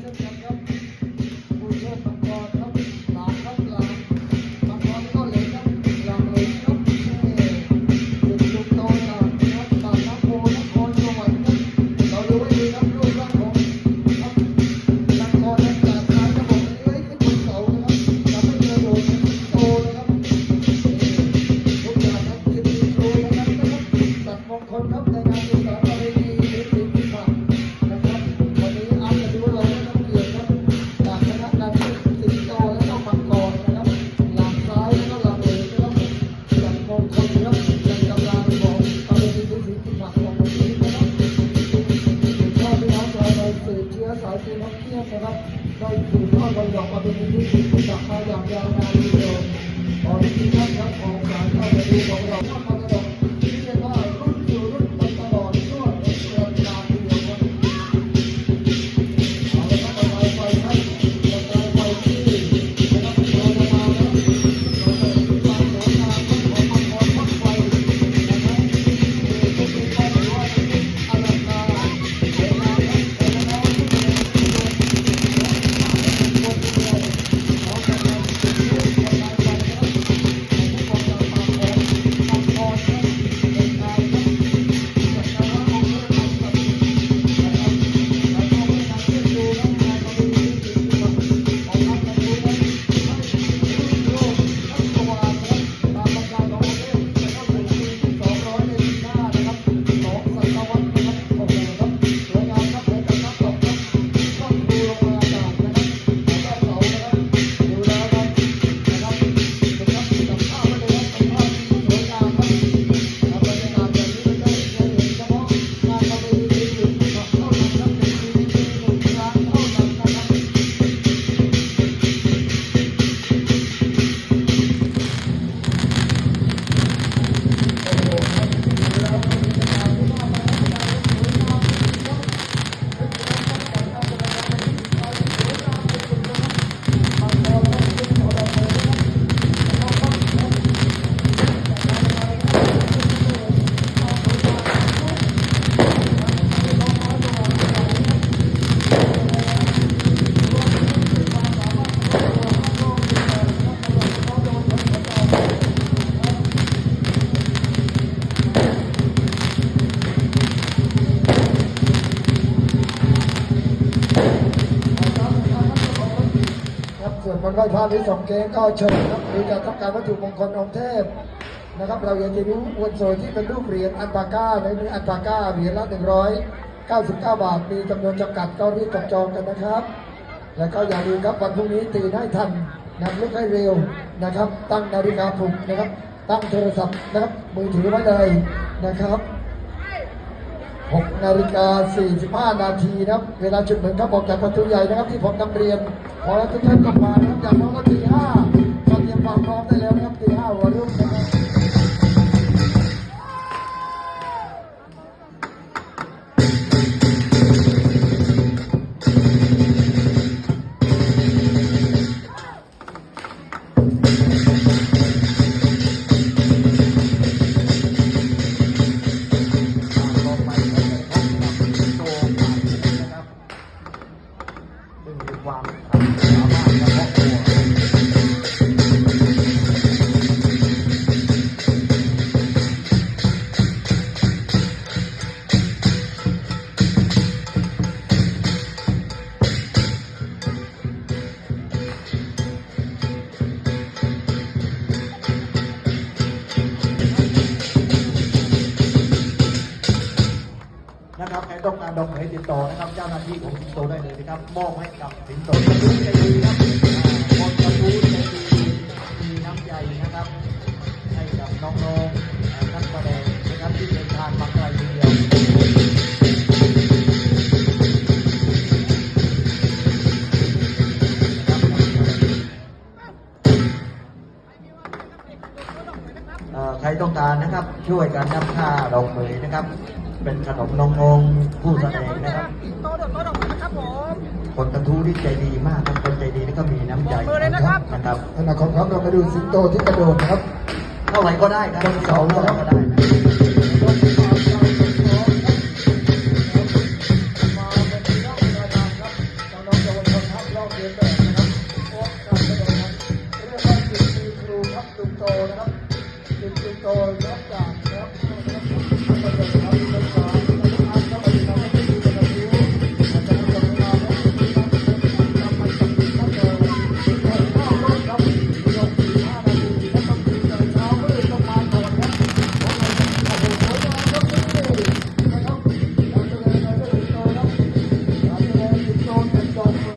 เช่ นะครับได้สืบทอดมรดกประเพณีที่สืบจากมาอย่างยาวนานทีเดียวขอที่ท่านครับของศารเข้าไปดูของเรา มันไหว้พระหรือสองเกงก็เชิญครับหรือจะต้องการวัตถุมงคลองค์เทพนะครับ เราอยากจะรู้วนโซนที่เป็นรูปเหรียญอันปาก้าในมืออันปาก้าเหรียญละ199บาทมีจำนวนจำกัดก็รีบจับจองกันนะครับ แล้วก็อย่าลืมครับวันพรุ่งนี้ตื่นให้ทันนำลุกให้เร็วนะครับ ตั้งนาฬิกาปลุกนะครับ ตั้งโทรศัพท์นะครับมือถือไว้เลยนะครับ 6นาฬิกา45 นาทีนะครับ เวลาจุดหนึ่งครับออกจากประตูใหญ่นะครับที่ผมนำเรียน ขอให้ทุกท่านกลับมานะครับจากน้องก็ตีห้าก็เตรียมความพร้อมได้แล้วนะครับตีห้าวันรุ่งนะครับ ต้องการดอกไม้ติดต่อนะครับ เจ้าหน้าที่ของสิงโตได้เลยนะครับ มอบให้กับสิงโตกระทู้ใจดีครับารนะครับ ช่วยกันนำค่าดอกเหมยนะครับ เป็นขนมนงงผู้แสดงนะครับโตโดดโตโดดนะครับผมคนกระทู้ที่ใจดีมากครับคนใจดีแล้วก็มีน้ำใจบอกมือเลยนะครับนะครับขณะของครับเรามาดูสิงโตที่กระโดดนะครับเท่าไหร่ก็ได้ครับบนเสาเท่าไหร่ก็ได้นะมาเป็นที่ต้องการครับ น้